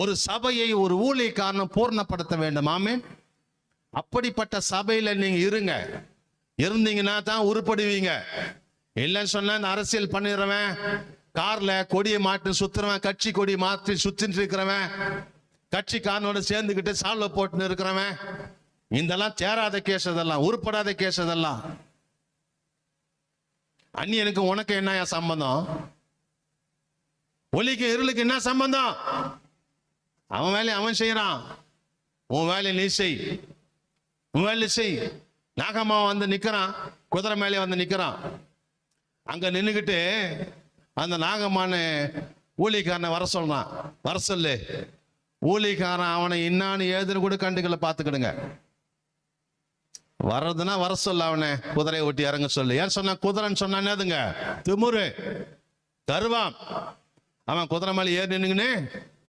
ஒரு சபையை ஒரு ஊழியக்காரன் பூர்ணப்படுத்த வேண்டும். ஆமே அப்படிப்பட்ட சபையில நீங்க இருங்க. இருந்தீங்கன்னா தான் உருப்படுவீங்க. இல்லைன்னு சொன்னா இந்த அரசியல் பண்ணிடுறவன் கார்ல கொடியை மாட்டு சுத்துறவன் கட்சி கொடி மாற்றி சுத்திட்டு இருக்கிறவன் கட்சிக்காரனோட சேர்ந்துக்கிட்டு சால்வை போட்டுன்னு இருக்கிறவன் இதெல்லாம் தேராத கேஸ் அதெல்லாம் உருப்படாத கேஸ் அதெல்லாம். எனக்கு உனக்கு என்ன சம்பந்தம்? ஒலிக்கு இருளுக்கு என்ன சம்பந்தம்? அவன் வேலையை அவன் செய்யறான். உன் வேலையை நீ செய். உன் வேலையை செய். நாகம்மா வந்து நிற்கிறான் குதிரை மேலே வந்து நிற்கிறான் அங்கே நின்றுக்கிட்டு அந்த நாகம்மான்னு ஊழிக்காரனை வர சொல்றான். வர சொல்லு. ஊழிக்காரன் அவனை இன்னான்னு ஏதுன்னு கூட கண்டுகளை பார்த்துக்கிடுங்க. வர்றதுன்னா வர சொல்ல அவனை. குதிரையை ஓட்டி இறங்க சொல்லு. ஏன் சொன்னா குதிரைன்னு சொன்னா என்னதுங்க? திமுரு. கருவாம் அவன் குதிரை மேலே ஏறி நின்னுங்கன்னு